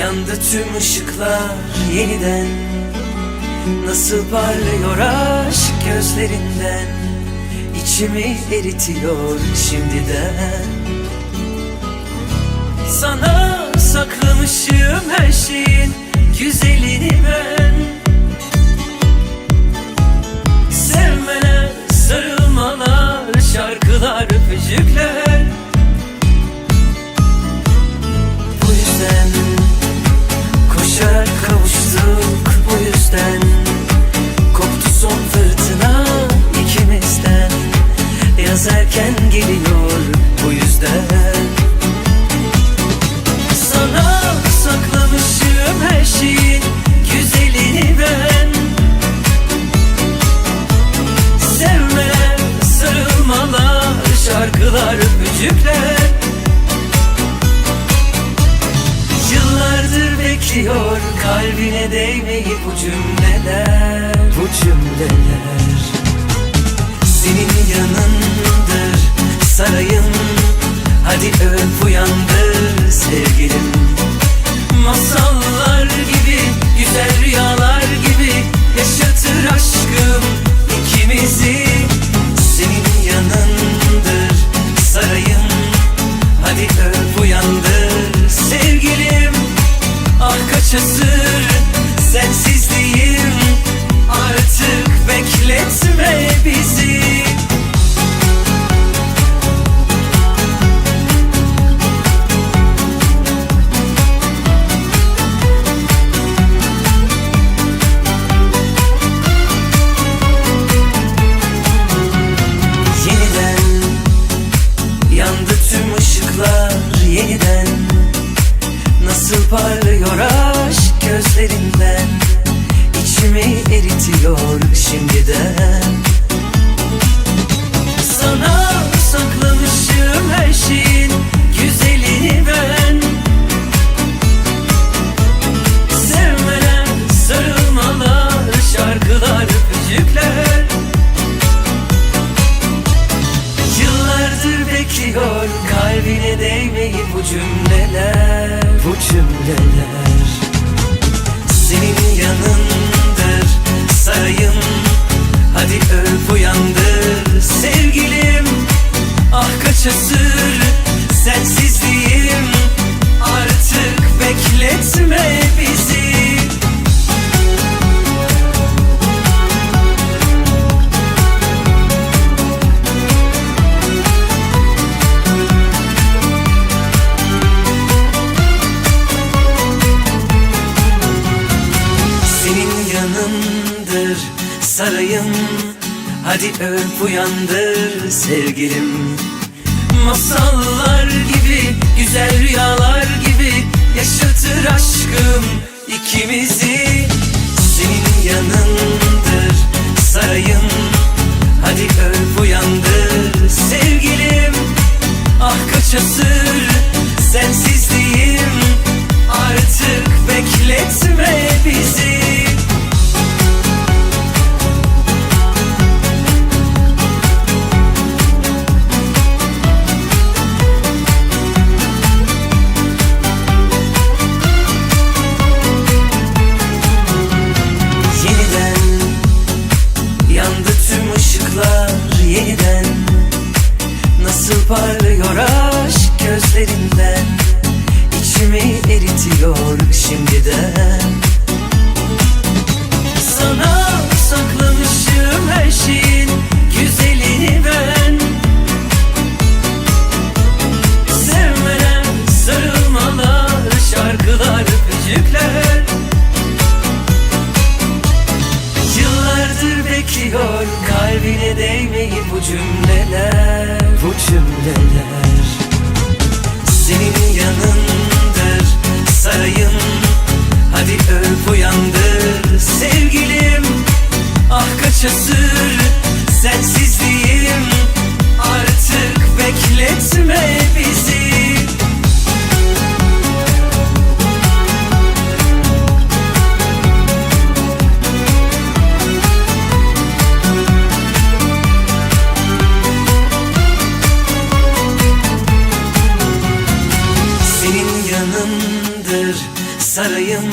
Yandı tüm ışıklar yeniden. Nasıl parlıyor aşk gözlerinden? İçimi eritiyor şimdiden. Sana saklamışım her şeyin güzelini ben. Sevmeler, sarılmalar, şarkılar, öpücükler kalbine değmeyi bu cümleler Bu cümleler. Senin yanındır sarayım. Hadi öp uyandır eritiyor şimdiden. Sana saklamışım her şeyin güzelini ben. Sevmeler, sarılmalar, şarkılar, öpücükler. Yıllardır bekliyor kalbine değmeyi bu cümleler Bu cümleler sarayım. Hadi öp uyandır sevgilim. Masallar gibi, parlıyor aşk gözlerinden. İçimi eritiyor şimdiden değmeyi bu cümleler Bu cümleler. Senin yanındır sarayın Hadi öp uyandır sevgilim. Ah kaçasın sarayım